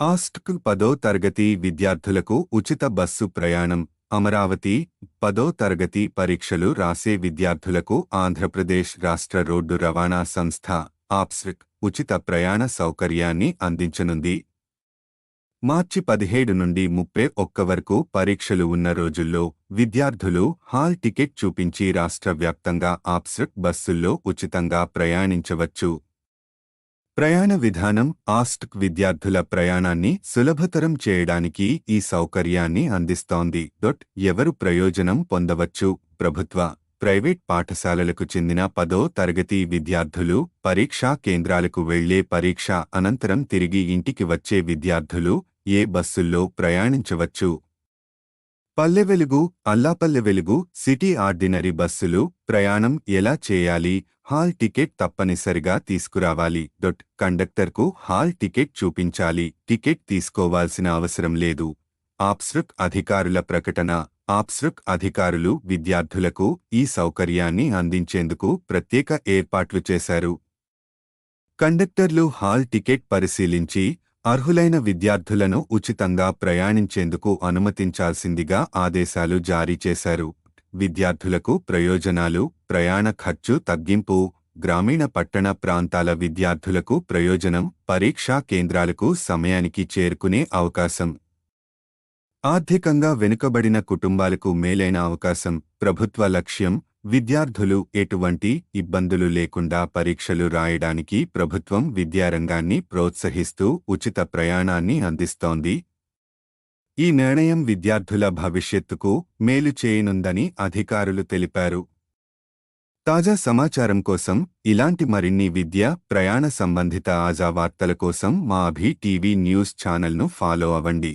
ఆస్ట్క్ పదో తరగతి విద్యార్థులకు ఉచిత బస్సు ప్రయాణం. అమరావతి పదో తరగతి పరీక్షలు రాసే విద్యార్థులకు ఆంధ్రప్రదేశ్ రాష్ట్ర రోడ్డు రవాణా సంస్థ ఆప్స్రిక్ ఉచిత ప్రయాణ సౌకర్యాన్ని అందించనుంది. మార్చి పదిహేడు నుండి ముప్పై ఒక్క వరకు పరీక్షలు ఉన్న రోజుల్లో విద్యార్థులు హాల్ టికెట్ చూపించి రాష్ట్ర వ్యాప్తంగా ఆప్స్రిక్ బస్సుల్లో ఉచితంగా ప్రయాణించవచ్చు. ప్రయాణ విధానం ఆస్ట్క్ విద్యార్థుల ప్రయాణాన్ని సులభతరం చేయడానికి ఈ సౌకర్యాన్ని అందిస్తోంది. డొట్ ఎవరు ప్రయోజనం పొందవచ్చు? ప్రభుత్వ ప్రైవేట్ పాఠశాలలకు చెందిన పదో తరగతి విద్యార్థులు పరీక్షా కేంద్రాలకు వెళ్ళే పరీక్ష అనంతరం తిరిగి ఇంటికి వచ్చే విద్యార్థులు ఏ బస్సుల్లో ప్రయాణించవచ్చు? పల్లె వెలుగు అల్లాపల్లె వెలుగు సిటీ ఆర్డినరీ బస్సులు ప్రయాణం ఎలా చేయాలి? హాల్ టికెట్ తప్పనిసరిగా తీసుకురావాలి. డొట్ కండక్టర్కు హాల్ టికెట్ చూపించాలి. టికెట్ తీసుకోవాల్సిన అవసరం లేదు. ఆప్స్రుక్ అధికారుల ప్రకటన. ఆప్స్రుక్ అధికారులు విద్యార్థులకు ఈ సౌకర్యాన్ని అందించేందుకు ప్రత్యేక ఏర్పాట్లు చేశారు. కండక్టర్లు హాల్ టికెట్ పరిశీలించి అర్హులైన విద్యార్థులను ఉచితంగా ప్రయాణించేందుకు అనుమతించాల్సిందిగా ఆదేశాలు జారీ చేశారు. విద్యార్థులకు ప్రయోజనాలు ప్రయాణ ఖర్చు తగ్గింపు గ్రామీణ పట్టణ ప్రాంతాల విద్యార్థులకు ప్రయోజనం పరీక్షా కేంద్రాలకు సమయానికి చేరుకునే అవకాశం. ఆర్థికంగా వెనుకబడిన కుటుంబాలకు మేలైన అవకాశం ప్రభుత్వ లక్ష్యం విద్యార్థులు ఎటువంటి ఇబ్బందులు లేకుండా పరీక్షలు రాయడానికి ప్రభుత్వం విద్యారంగాన్ని ప్రోత్సహిస్తూ ఉచిత ప్రయాణాన్ని అందిస్తోంది. ఈ నిర్ణయం విద్యార్థుల భవిష్యత్తుకు మేలు చేయనుందని అధికారులు తెలిపారు. తాజా సమాచారం కోసం ఇలాంటి మరిన్ని విద్య ప్రయాణ సంబంధిత ఆజా వార్తల కోసం మా అభి టీవీ న్యూస్ ఛానల్ను ఫాలో అవ్వండి.